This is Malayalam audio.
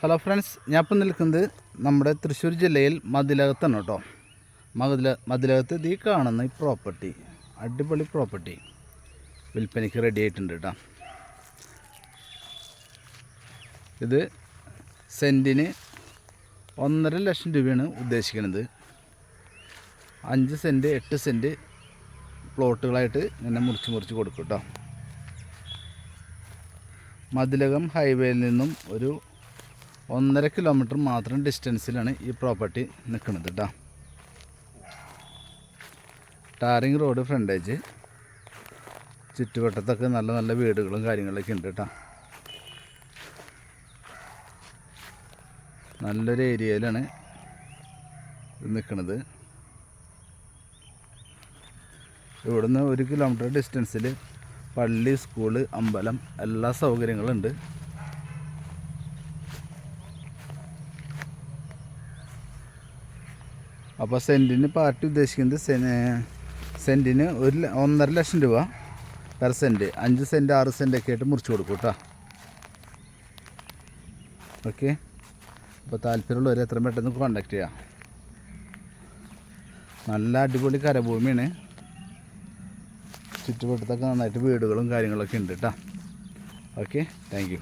ഹലോ ഫ്രണ്ട്സ് ഞാൻ ഇപ്പം നിൽക്കുന്നത് നമ്മുടെ തൃശ്ശൂർ ജില്ലയിൽ മതിലകത്താണ് കേട്ടോ. മതില മതിലകത്ത് ഈ കാണുന്ന ഈ പ്രോപ്പർട്ടി അടിപൊളി പ്രോപ്പർട്ടി വിൽപ്പനയ്ക്ക് റെഡി ആയിട്ടുണ്ട് കേട്ടോ. ഇത് സെന്റിന് ഒന്നര ലക്ഷം രൂപയാണ് ഉദ്ദേശിക്കുന്നത്. അഞ്ച് സെന്റ് എട്ട് സെന്റ് പ്ലോട്ടുകളായിട്ട് ഇങ്ങനെ മുറിച്ച് മുറിച്ച് കൊടുക്കും കേട്ടോ. മതിലകം ഹൈവേയിൽ നിന്നും ഒരു ഒന്നര കിലോമീറ്റർ മാത്രം ഡിസ്റ്റൻസിലാണ് ഈ പ്രോപ്പർട്ടി നിൽക്കുന്നത് കേട്ടോ ടാറിങ് റോഡ് ഫ്രണ്ടേജ് ചുറ്റുവട്ടത്തൊക്കെ നല്ല നല്ല വീടുകളും കാര്യങ്ങളൊക്കെ ഉണ്ട് കേട്ടോ നല്ലൊരു ഏരിയയിലാണ് ഇത് നിൽക്കുന്നത് ഇവിടുന്ന് ഒരു കിലോമീറ്റർ ഡിസ്റ്റൻസിൽ പള്ളി സ്കൂൾ അമ്പലം എല്ലാ സൗകര്യങ്ങളും അപ്പോൾ സെന്റിന് പാർട്ടി ഉദ്ദേശിക്കുന്നത് സെൻ- സെന്റിന് ഒരു ഒന്നര ലക്ഷം രൂപ പെർ സെന്റ് അഞ്ച് സെന്റ് ആറ് സെന്റ് ഒക്കെ ആയിട്ട് മുറിച്ച് കൊടുക്കും കേട്ടോ ഓക്കെ അപ്പോൾ താല്പര്യമുള്ളവർ എത്രയും പെട്ടെന്ന് കോണ്ടാക്ട് ചെയ്യാം. നല്ല അടിപൊളി കരഭൂമിയാണ്. ചുറ്റുവട്ടത്തൊക്കെ നന്നായിട്ട് വീടുകളും കാര്യങ്ങളൊക്കെ ഉണ്ട് കേട്ടോ ഓക്കെ താങ്ക്